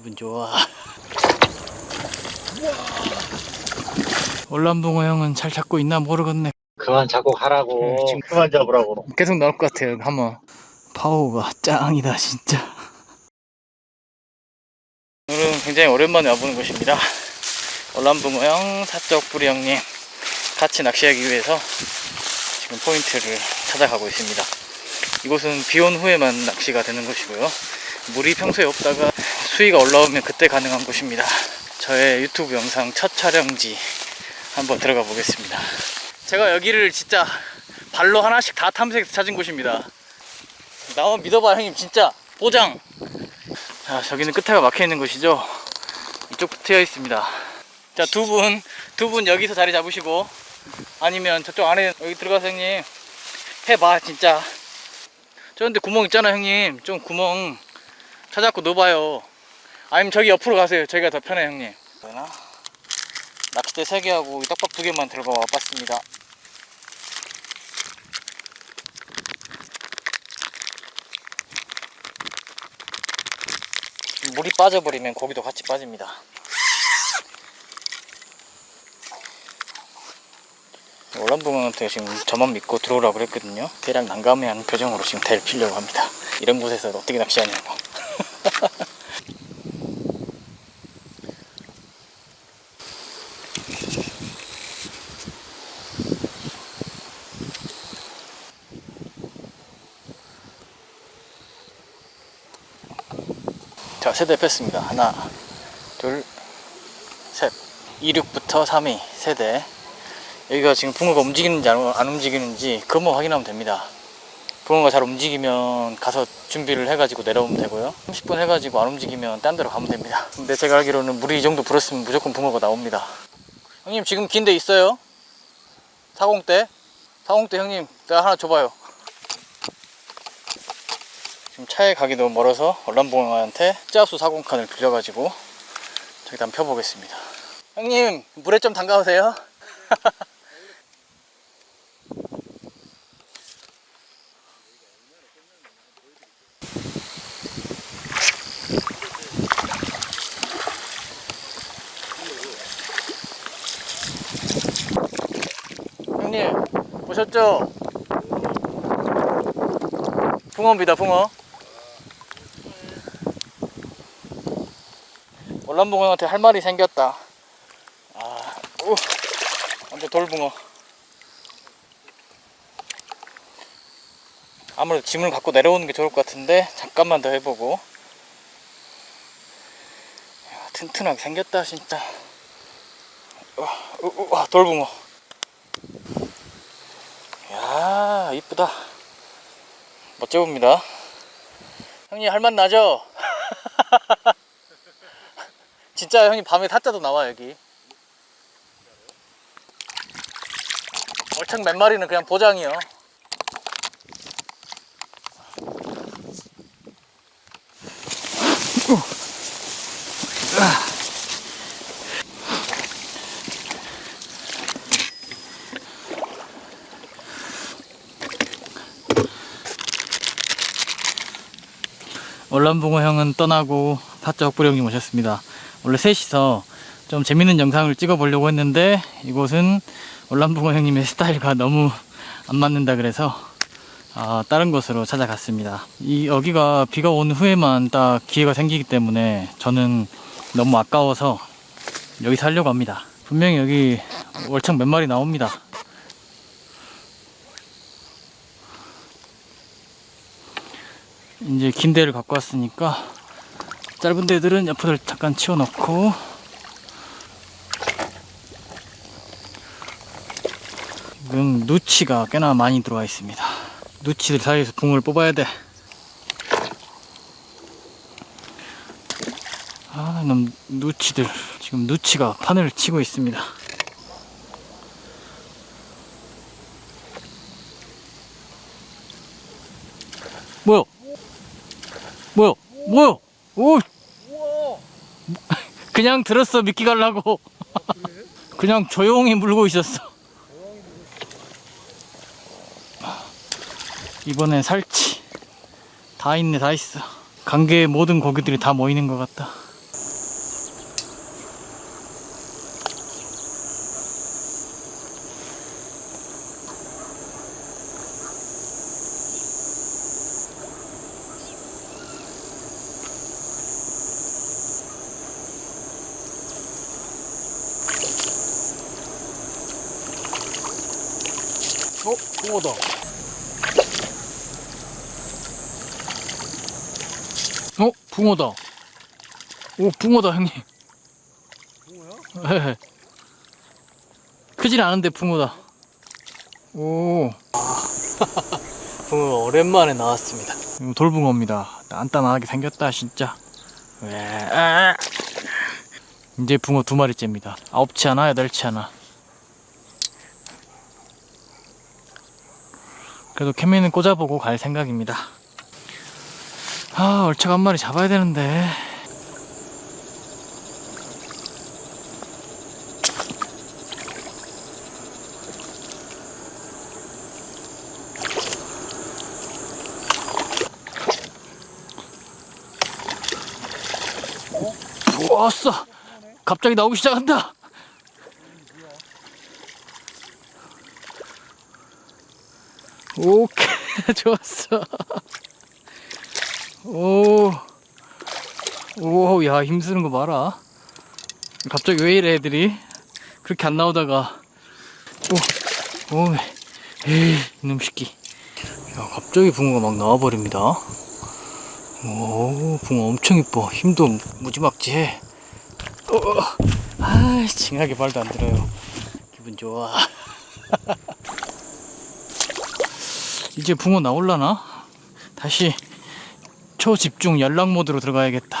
기분 좋아. 월남붕어 형은 잘 잡고 있나 모르겠네. 그만 잡고 가라고. 응, 지금 그만 잡으라고. 계속 나올 것 같아요. 한번 파워가 짱이다 진짜. 오늘은 굉장히 오랜만에 와보는 곳입니다. 월남붕어 형, 사적 뿌리 형님 같이 낚시하기 위해서 지금 포인트를 찾아가고 있습니다. 이곳은 비온 후에만 낚시가 되는 곳이고요. 물이 평소에 없다가 수위가 올라오면 그때 가능한 곳입니다. 저의 유튜브 영상 첫 촬영지 한번 들어가 보겠습니다. 제가 여기를 진짜 발로 하나씩 다 탐색해서 찾은 곳입니다. 나만 믿어봐 형님 진짜 보장. 자 저기는 끝에가 막혀 있는 곳이죠. 이쪽도 트여 있습니다. 자 두 분 두 분 여기서 자리 잡으시고 아니면 저쪽 안에 여기 들어가서 형님 해봐 진짜. 저 근데 구멍 있잖아 형님 좀 구멍 찾아갖고 넣어봐요. 아니면 저기 옆으로 가세요. 저기가 더 편해 형님. 되나? 낚싯대 3개하고 떡밥 2개만 들고 와봤습니다. 물이 빠져버리면 고기도 같이 빠집니다. 월남붕어한테 지금 저만 믿고 들어오라고 그랬거든요. 대략 난감해하는 표정으로 지금 대를 피려고 합니다. 이런 곳에서 어떻게 낚시하냐고. 세대 뺐습니다. 하나, 둘, 셋. 26부터 3위 세대. 여기가 지금 붕어가 움직이는지 안, 안 움직이는지 그것만 확인하면 됩니다. 붕어가 잘 움직이면 가서 준비를 해가지고 내려오면 되고요. 30분 해가지고 안 움직이면 딴 데로 가면 됩니다. 근데 제가 알기로는 물이 이 정도 불었으면 무조건 붕어가 나옵니다. 형님 지금 긴 데 있어요? 사공대? 사공대 형님 내가 하나 줘봐요. 지금 차에 가기 너무 멀어서 얼람봉한테 짜수 사공칸을 빌려가지고 저기다 한번 펴보겠습니다. 형님 물에 좀 담가오세요. 형님 보셨죠? 붕어입니다 붕어 월남붕어한테 할 말이 생겼다. 아, 우, 완전 돌붕어. 아무래도 짐을 갖고 내려오는 게 좋을 것 같은데 잠깐만 더 해보고. 야, 튼튼하게 생겼다 진짜. 우, 와, 돌붕어. 야 이쁘다. 멋져 봅니다. 형님 할 맛 나죠? 진짜 형님 밤에 타짜도 나와 여기 얼창 몇 마리는 그냥 보장이요 월남붕어 형은 떠나고 옥부리 형님 오셨습니다. 원래 셋이서 좀 재밌는 영상을 찍어 보려고 했는데 이곳은 월남붕어 형님의 스타일과 너무 안 맞는다 그래서 아, 다른 곳으로 찾아갔습니다. 이 여기가 비가 온 후에만 딱 기회가 생기기 때문에 저는 너무 아까워서 여기서 하려고 합니다. 분명히 여기 월척 몇 마리 나옵니다. 이제 긴 데를 갖고 왔으니까 짧은 데들은 옆으로 잠깐 치워놓고. 지금 누치가 꽤나 많이 들어와 있습니다. 누치들 사이에서 붕어를 뽑아야 돼. 아, 놈 누치들. 지금 누치가 판을 치고 있습니다. 뭐야 뭐야? 뭐야? 오! 그냥 들었어 미끼 갈라고. 그냥 조용히 물고 있었어. 이번엔 살치. 다 있네, 다 있어. 관계의 모든 고기들이 다 모이는 것 같다. 어? 붕어다. 어? 붕어다. 오, 붕어다, 형님. 붕어야? 네. 크진 않은데 붕어다. 오. 붕어 오랜만에 나왔습니다. 돌붕어입니다. 단단하게 생겼다, 진짜. 왜? 이제 붕어 두 마리째입니다. 아홉치 하나, 여덟치 하나. 그래도 케미는 꽂아보고 갈 생각입니다. 아, 얼척 한 마리 잡아야 되는데. 좋았어. 갑자기 나오기 시작한다. 오케이, 좋았어. 오, 오, 야, 힘쓰는 거 봐라. 갑자기 왜 이래, 애들이? 그렇게 안 나오다가. 오, 오, 에이, 이놈 새끼. 야, 갑자기 붕어가 막 나와버립니다. 오, 붕어 엄청 이뻐. 힘도 무지막지해. 어, 아, 징하게 말도 안 들어요. 기분 좋아. 이제 붕어 나올라나? 다시 초집중 연락 모드로 들어가야겠다.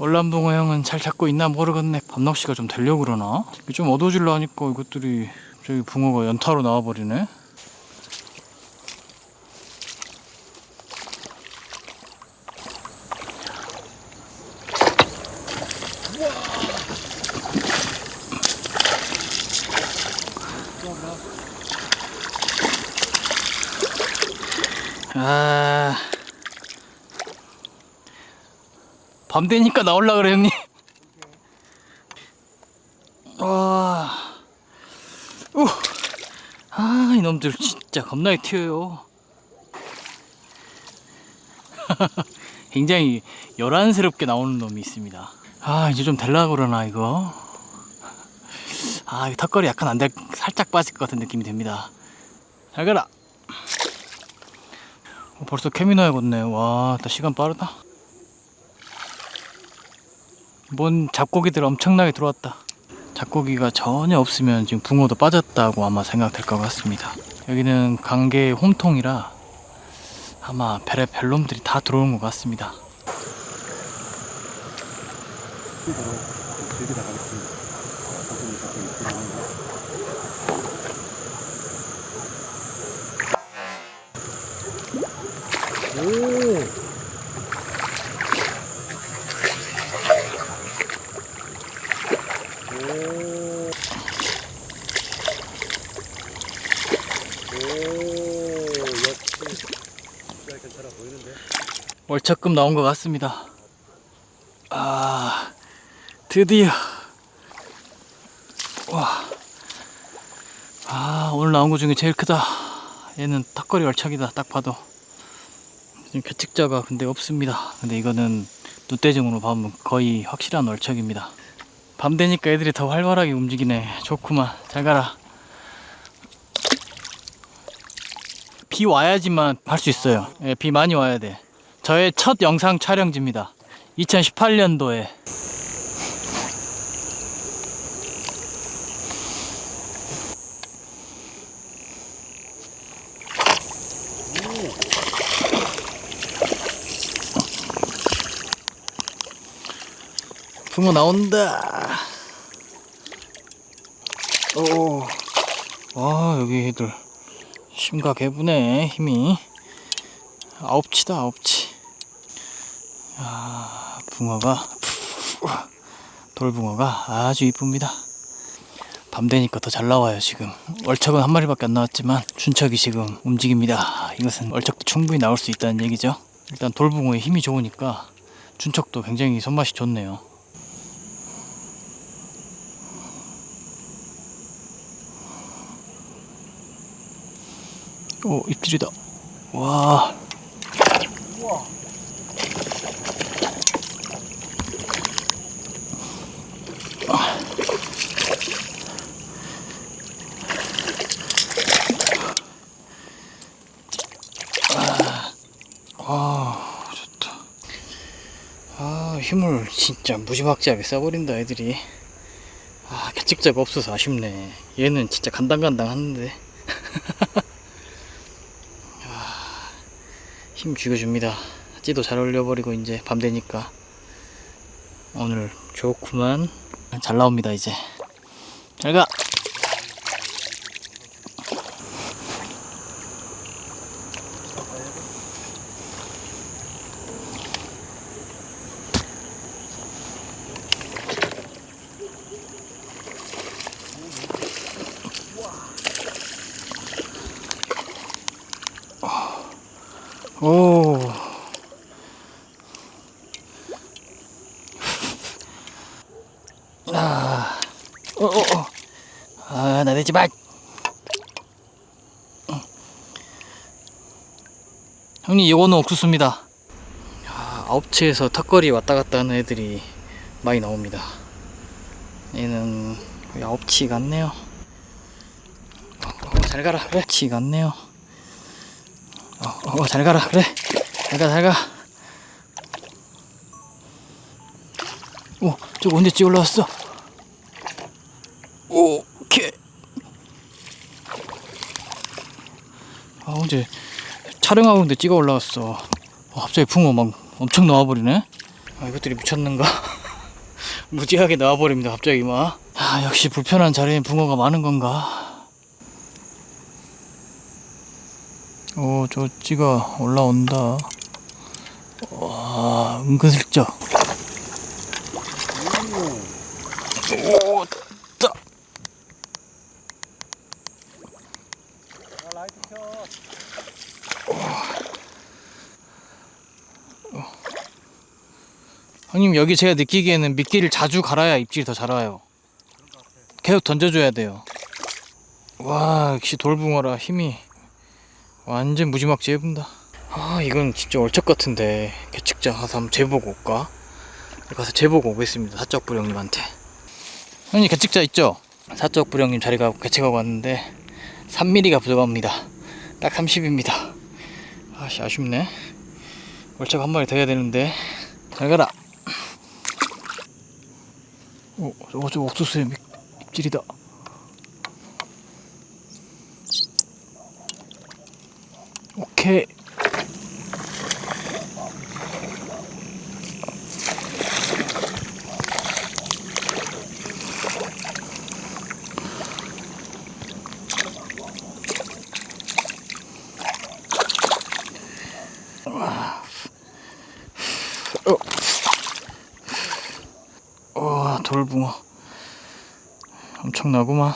얼람붕어 형은 잘 잡고 있나 모르겠네. 밤낚시가 좀 되려고 그러나? 좀 어두워질라 하니까 이것들이 저기 붕어가 연타로 나와버리네. 아. 밤 되니까 나올라 그래 형님. 와. 우. 아, 이놈들 진짜 겁나게 튀어요. 굉장히 요란스럽게 나오는 놈이 있습니다. 아, 이제 좀 될라 그러나 이거. 아, 이 턱걸이 약간 안 될, 살짝 빠질 것 같은 느낌이 듭니다. 잘 가라. 어, 벌써 캐미나야겠네. 와, 나 시간 빠르다. 뭔 잡고기들 엄청나게 들어왔다. 잡고기가 전혀 없으면 지금 붕어도 빠졌다고 아마 생각될 것 같습니다. 여기는 강계 홈통이라 아마 별의 별놈들이 다 들어온 것 같습니다. 오. 월척금 나온 것 같습니다. 아, 드디어. 와. 아, 오늘 나온 것 중에 제일 크다. 얘는 탁거리 월척이다. 딱 봐도. 지금 규칙자가 근데 없습니다. 근데 이거는 눈대중으로 보면 거의 확실한 월척입니다. 밤 되니까 애들이 더 활발하게 움직이네. 좋구만. 잘 가라. 비 와야지만 할 수 있어요. 예, 비 많이 와야 돼. 저의 첫 영상 촬영지입니다. 2018년도에. 붕어 나온다. 오. 와, 여기 애들. 심각해보네, 힘이. 아홉치다, 아홉치. 아, 붕어가, 돌붕어가 아주 이쁩니다. 밤 되니까 더 잘 나와요, 지금. 월척은 한 마리밖에 안 나왔지만, 춘척이 지금 움직입니다. 이것은 월척도 충분히 나올 수 있다는 얘기죠. 일단 돌붕어의 힘이 좋으니까, 춘척도 굉장히 손맛이 좋네요. 오 입질이다 와 아, 좋다. 아, 힘을 진짜 무지막지하게 써버린다, 애들이. 아, 개찍자가 없어서 아쉽네. 얘는 진짜 간당간당 하는데. 힘 죽여줍니다. 찌도 잘 어울려버리고 이제 밤 되니까 오늘 좋구만. 잘 나옵니다 이제. 잘가 오. 아, 어, 어, 어. 아, 나대지 마. 어. 형님, 이거는 옥수수입니다. 아, 아홉치에서 턱걸이 왔다 갔다 하는 애들이 많이 나옵니다. 얘는 아홉치 같네요. 어, 어, 잘 가라. 그래, 치 같네요. 어, 어, 잘 가라. 그래. 잘 가, 잘 가. 오, 저거 언제 찌 올라왔어? 오케이. 아, 언제 촬영하고 있는데 찍어 올라왔어. 어, 갑자기 붕어 막 엄청 나와버리네. 아, 이것들이 미쳤는가? 무지하게 나와버립니다, 갑자기 막. 아, 역시 불편한 자리엔 붕어가 많은 건가? 오, 저 찌가 올라온다. 와, 은근슬쩍. 오, 따. 형님 여기 제가 느끼기에는 미끼를 자주 갈아야 입질이 더 잘 와요. 계속 던져줘야 돼요. 와 역시 돌붕어라 힘이 완전 무지막지 해본다. 아 이건 진짜 얼척 같은데 개측자 가서 한번 재보고 올까? 가서 재보고 오겠습니다. 사적불 형님한테. 형님 개측자 있죠? 사적불 형님 자리 가고 개측하고 왔는데 3mm가 부족합니다. 딱 30입니다. 아씨 아쉽네. 얼척 한 마리 더 해야 되는데 잘 가라. 오, 저거 저 옥수수의 미- 입질이다. 오케이. 와 돌붕어. 엄청나구만.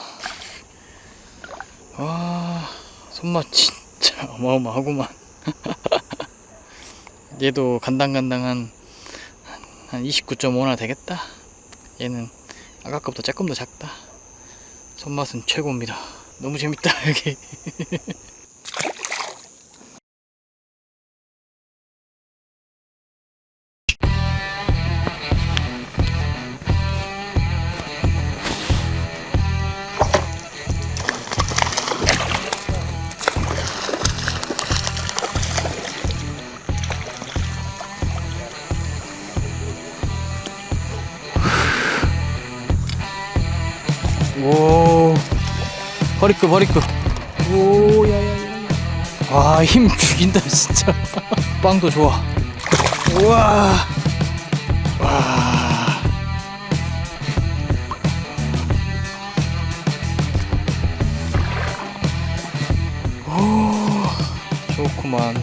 와 손맛 진 짜 어마어마하구만. 얘도 간당간당한 한 29.5나 되겠다. 얘는 아까 것보다 조금 더 작다. 손맛은 최고입니다. 너무 재밌다 여기 허리급 허리급 오 야야야 와힘 죽인다 진짜. 빵도 좋아. 우와. 와. 오, 좋구만.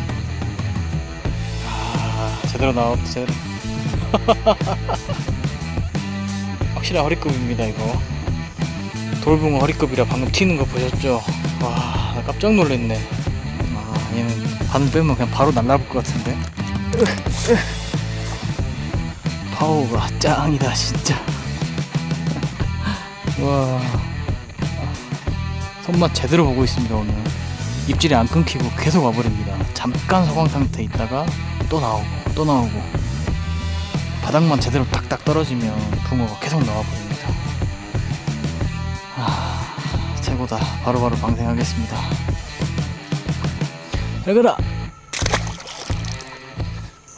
아 제대로 나왔다 제대로. 확실한 허리급입니다 이거 돌붕어 허리급이라 방금 튀는 거 보셨죠? 와, 나 깜짝 놀랐네. 아, 얘는 반 빼면 그냥 바로 날라올 것 같은데. 파워가 짱이다, 진짜. 와. 손맛 제대로 보고 있습니다, 오늘. 입질이 안 끊기고 계속 와버립니다. 잠깐 소강 상태 있다가 또 나오고, 또 나오고. 바닥만 제대로 딱딱 떨어지면 붕어가 계속 나와버립니 최고다. 바로 바로 방생하겠습니다. 잘 가라!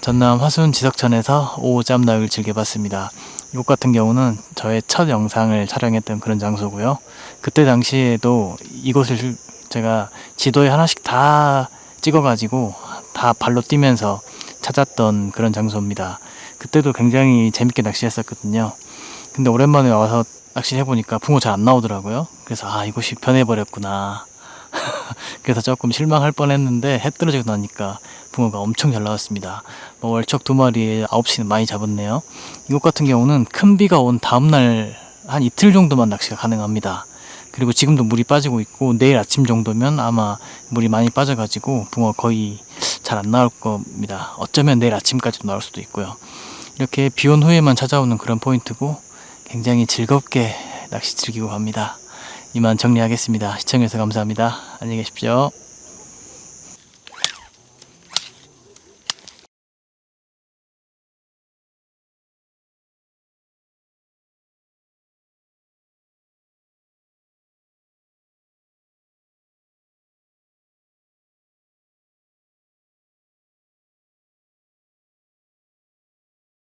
전남 화순 지석천에서 오오짬 나육을 즐겨봤습니다. 이곳 같은 경우는 저의 첫 영상을 촬영했던 그런 장소고요. 그때 당시에도 이곳을 제가 지도에 하나씩 다 찍어가지고 다 발로 뛰면서 찾았던 그런 장소입니다. 그때도 굉장히 재밌게 낚시했었거든요. 근데 오랜만에 와서 낚시를 해보니까 붕어 잘 안 나오더라고요. 그래서 아 이곳이 변해버렸구나. 그래서 조금 실망할 뻔했는데 해 떨어지고 나니까 붕어가 엄청 잘 나왔습니다. 뭐 월척 두 마리에 9시는 많이 잡았네요. 이곳 같은 경우는 큰 비가 온 다음날 한 이틀 정도만 낚시가 가능합니다. 그리고 지금도 물이 빠지고 있고 내일 아침 정도면 아마 물이 많이 빠져가지고 붕어 거의 잘 안 나올 겁니다. 어쩌면 내일 아침까지도 나올 수도 있고요. 이렇게 비온 후에만 찾아오는 그런 포인트고 굉장히 즐겁게 낚시 즐기고 갑니다. 이만 정리하겠습니다. 시청해주셔서 감사합니다. 안녕히 계십시오.